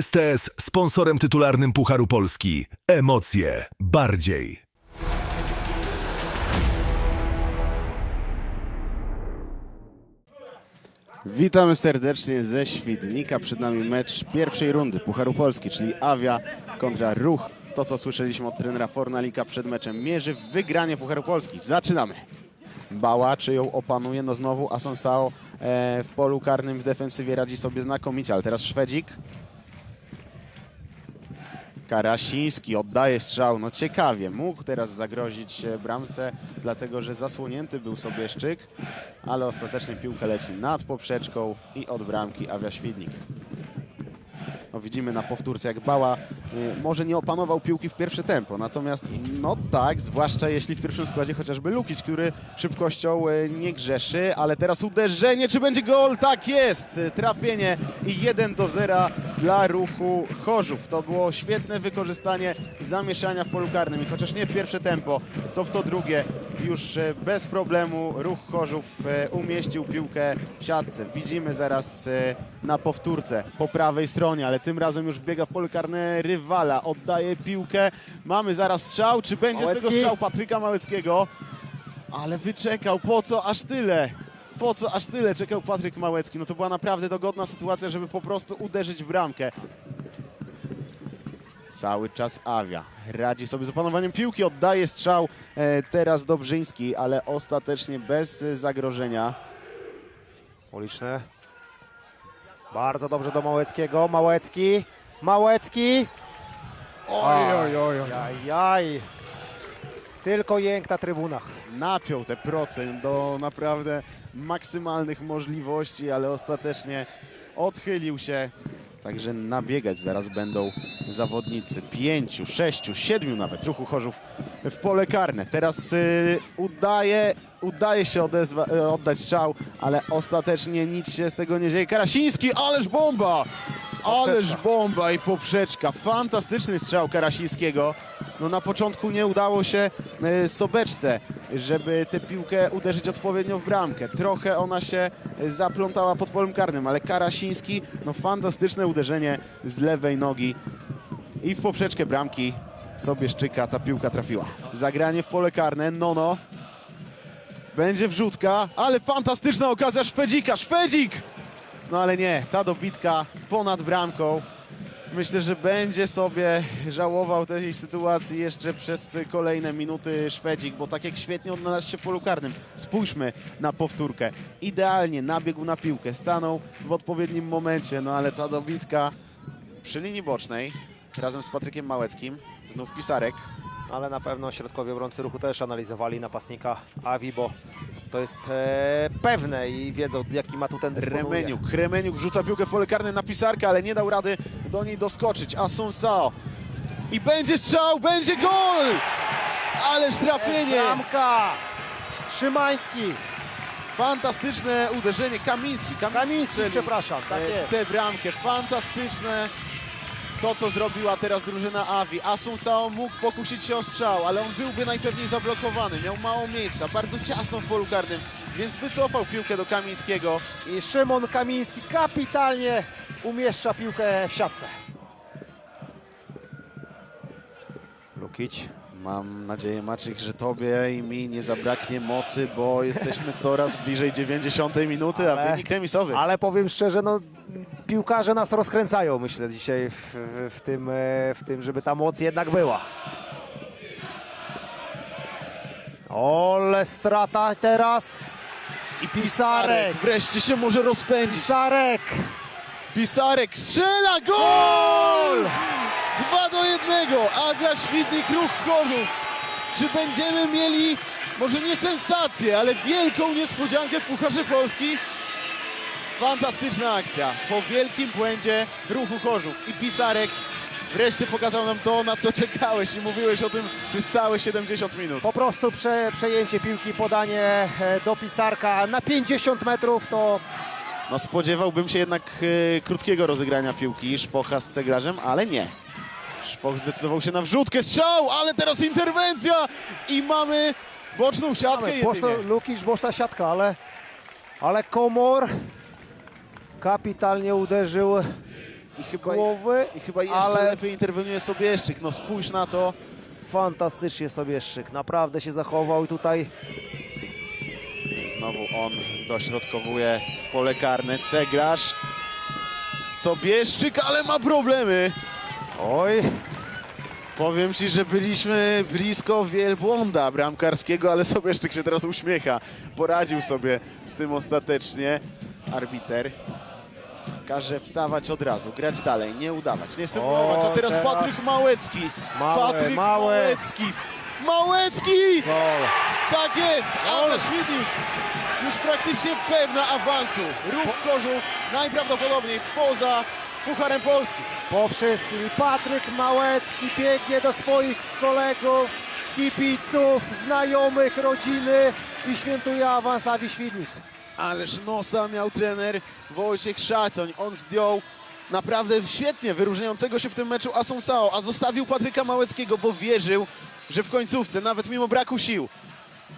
STS sponsorem tytularnym Pucharu Polski. Emocje bardziej. Witamy serdecznie ze Świdnika. Przed nami mecz pierwszej rundy Pucharu Polski, czyli Awia kontra Ruch. To, co słyszeliśmy od trenera Fornalika przed meczem, mierzy w wygranie Pucharu Polski. Zaczynamy. Bała, czy ją opanuje? No znowu Asonsao e, w polu karnym w defensywie radzi sobie znakomicie, ale teraz Szwedzik. Karasiński oddaje strzał. No ciekawie, mógł teraz zagrozić e, bramce, dlatego że zasłonięty był sobie szczyk, ale ostatecznie piłka leci nad poprzeczką i od bramki Awia Świdnik. No, widzimy na powtórce, jak Bała y, może nie opanował piłki w pierwsze tempo, natomiast no tak, zwłaszcza jeśli w pierwszym składzie chociażby Lukic, który szybkością y, nie grzeszy, ale teraz uderzenie, czy będzie gol? Tak jest! Trafienie i 1 do 0 dla ruchu Chorzów. To było świetne wykorzystanie zamieszania w polu karnym i chociaż nie w pierwsze tempo, to w to drugie już y, bez problemu ruch Chorzów umieścił piłkę w siatce. Widzimy zaraz na powtórce po prawej stronie, ale tym razem już wbiega w pole karne rywala. Oddaje piłkę. Mamy zaraz strzał. Czy będzie z tego Małecki. strzał Patryka Małeckiego? Ale wyczekał. Po co aż tyle? Po co aż tyle czekał Patryk Małecki? No to była naprawdę dogodna sytuacja, żeby po prostu uderzyć w bramkę. Cały czas Awia radzi sobie z opanowaniem piłki, oddaje strzał e, teraz Dobrzyński, ale ostatecznie bez zagrożenia. Uliczny. Bardzo dobrze do Małeckiego. Małecki. Małecki. Oj, oj, oj, oj. Jaj. Tylko jęk na trybunach. napiął te procent do naprawdę maksymalnych możliwości, ale ostatecznie odchylił się. Także nabiegać zaraz będą zawodnicy pięciu, sześciu, siedmiu nawet ruchu Chorzów w pole karne. Teraz y, udaje, udaje się odezwa, y, oddać strzał, ale ostatecznie nic się z tego nie dzieje. Karasiński, ależ bomba! Ależ bomba i poprzeczka. Fantastyczny strzał Karasińskiego. No na początku nie udało się e, Sobeczce, żeby tę piłkę uderzyć odpowiednio w bramkę. Trochę ona się e, zaplątała pod polem karnym, ale Karasiński, no fantastyczne uderzenie z lewej nogi i w poprzeczkę bramki sobie szczyka, ta piłka trafiła. Zagranie w pole karne, Nono. Będzie wrzutka, ale fantastyczna okazja Szwedzika, Szwedzik! No ale nie, ta dobitka ponad bramką. Myślę, że będzie sobie żałował tej sytuacji jeszcze przez kolejne minuty Szwedzik, bo tak jak świetnie odnalazł się w polu karnym. Spójrzmy na powtórkę. Idealnie nabiegł na piłkę, stanął w odpowiednim momencie, no ale ta dobitka przy linii bocznej razem z Patrykiem Małeckim, znów Pisarek. Ale na pewno środkowi obrońcy ruchu też analizowali napastnika Avi, bo to jest e, pewne i wiedzą jaki ma tu ten. Remeniuk, Remeniuk wrzuca piłkę w pole karne na Pisarka, ale nie dał rady do niej doskoczyć. Asunsao. I będzie strzał, będzie gol! Ależ trafienie! Bramka. Szymański. Fantastyczne uderzenie. Kamiński, Kamiński, Kamiński, strzelił, przepraszam, tak e, jest. Tę bramkę. Fantastyczne to, co zrobiła teraz drużyna Avi. Asunsao mógł pokusić się o strzał, ale on byłby najpewniej zablokowany. Miał mało miejsca, bardzo ciasno w polu karnym, więc wycofał piłkę do Kamińskiego. I Szymon Kamiński kapitalnie umieszcza piłkę w siatce. Lukic. Mam nadzieję, Maciek, że tobie i mi nie zabraknie mocy, bo jesteśmy coraz bliżej 90 minuty, a Ale- wynik remisowy. Ale powiem szczerze, no piłkarze nas rozkręcają, myślę, dzisiaj w, w, tym, e, w tym, żeby ta moc jednak była. Ole strata teraz. I Pisarek. wreszcie się może rozpędzić. Pisarek. Pisarek strzela gol! 2 do 1. Awia Świdnik Ruch Chorzów. Czy będziemy mieli może nie sensację, ale wielką niespodziankę w Pucharze Polski? Fantastyczna akcja. Po wielkim błędzie Ruchu Chorzów i Pisarek wreszcie pokazał nam to, na co czekałeś i mówiłeś o tym przez całe 70 minut. Po prostu prze, przejęcie piłki, podanie e, do Pisarka na 50 metrów to No spodziewałbym się jednak e, krótkiego rozegrania piłki Szpocha z Cegrarzem, ale nie. Szpoch zdecydował się na wrzutkę, strzał, ale teraz interwencja i mamy boczną siatkę Mamy. Lukic, boczna siatka, ale, ale Komor kapitalnie uderzył I chyba, głowy, i chyba jeszcze ale lepiej interweniuje Sobieszczyk. No spójrz na to. fantastycznie sobie Szyk, naprawdę się zachował i tutaj Znowu on dośrodkowuje w pole karne. Cegrasz. Sobieszczyk, ale ma problemy. oj, Powiem ci, że byliśmy blisko wielbłąda bramkarskiego, ale Sobieszczyk się teraz uśmiecha. Poradził sobie z tym ostatecznie. Arbiter każe wstawać od razu, grać dalej, nie udawać, nie symulować. A teraz, teraz Patryk Małecki. Małe, Patryk małe. Małecki. Małecki! gol. Tak jest! Anna Świdnik już praktycznie pewna awansu. Ruch Chorzów najprawdopodobniej poza Pucharem Polski. Po wszystkim Patryk Małecki biegnie do swoich kolegów, kibiców, znajomych, rodziny i świętuje awans Awi Świdnik. Ależ nosa miał trener Wojciech Szacoń. On zdjął naprawdę świetnie wyróżniającego się w tym meczu Asonsao, a zostawił Patryka Małeckiego, bo wierzył, że w końcówce, nawet mimo braku sił,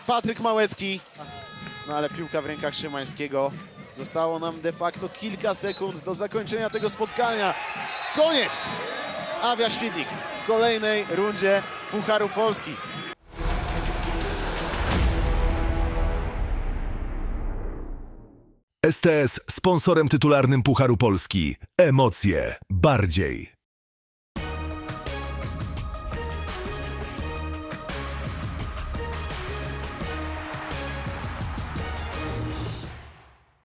Patryk Małecki, no ale piłka w rękach Szymańskiego. Zostało nam de facto kilka sekund do zakończenia tego spotkania. Koniec! Awia Świdnik w kolejnej rundzie Pucharu Polski. STS sponsorem tytularnym Pucharu Polski. Emocje bardziej.